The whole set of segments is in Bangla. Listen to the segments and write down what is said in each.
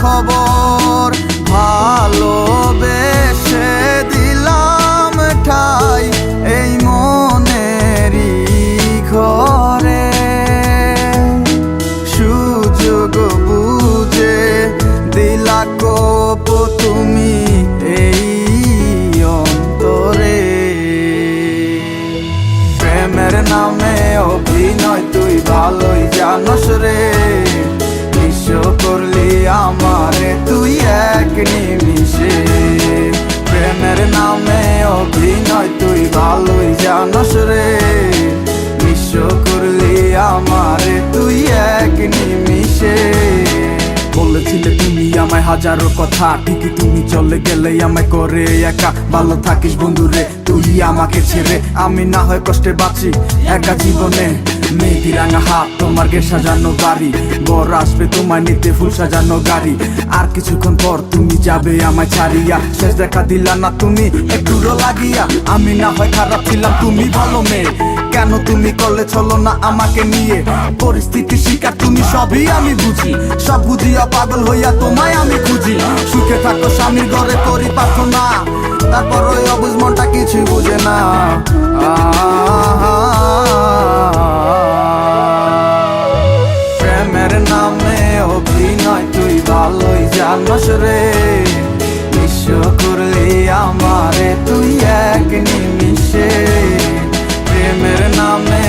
খবর আমারে তুই এক নিমিষে। প্রেমের নামে অভিনয় তুই ভালোই জানস রে। বিশ্ব করলি আমারে তুই এক নিমিষে। বলেছিলে তুমি আমায় হাজারো কথা, ঠিকই তুমি চলে গেলে আমায় করে একা। ভালো থাকিস বন্ধুরে, তুই আমাকে ছেড়ে। আমি না হয় কষ্টে বাঁচি, একা জীবনে। মেয়েটি হাত তোমার গে সাজানো বাড়ি। বর আসবে তোমায় নিতে, ফুল সাজানো গাড়ি। আর কিছুক্ষণ পর তুমি যাবে আমায় ছাড়িয়া। শেষ দেখা দিলা না তুমি, একটু লাগিয়া। আমি না হয় খারাপ ছিলাম, তুমি ভালো মেয়ে। কেন তুমি করলে চলো না আমাকে নিয়ে? পরিস্থিতি শিকার তুমি সবই আমি বুঝি। সব বুঝিয়া পাগল হইয়া তোমায় আমি খুঁজি। সুখে থাকো, স্বামীর ঘরে করি প্রার্থনা তারপর ওই অবুঝ মনটা কিছুই বুঝে না। জানস রে বিশ্ব করলি আমারে তুই এক নিমিষে প্রেমের নামে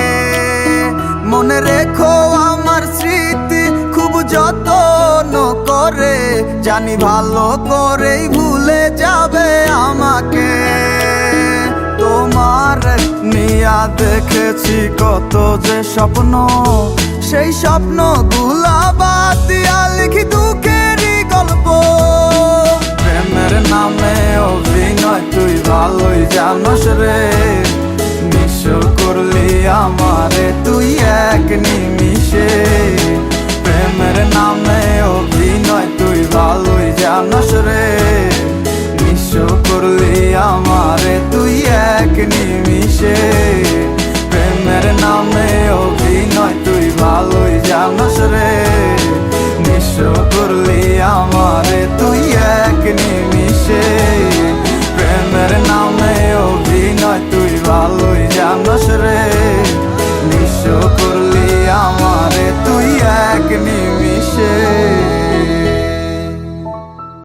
রেখো আমার স্মৃতি খুব যত্ন করে। জানি ভালো করেই ভুলে যাবে আমাকে। তোমার নিয়া দেখেছি কত যে স্বপ্ন। সেই স্বপ্নগুলা বাদ দিয়া লিখি দুঃখেরই গল্প। প্রেমের নামে অভিনয়, তুই ভালোই জানস রে। নিমিষে? প্রেমের নামে অভিনয় তুই ভালোই জানস রে। নিঃস্ব করলি আমারে তুই এক নিমিষে। প্রেমের নামে অভিনয় তুই ভালোই জানস রে। নিঃস্ব করলি আমারে তুই এক নিমিষে।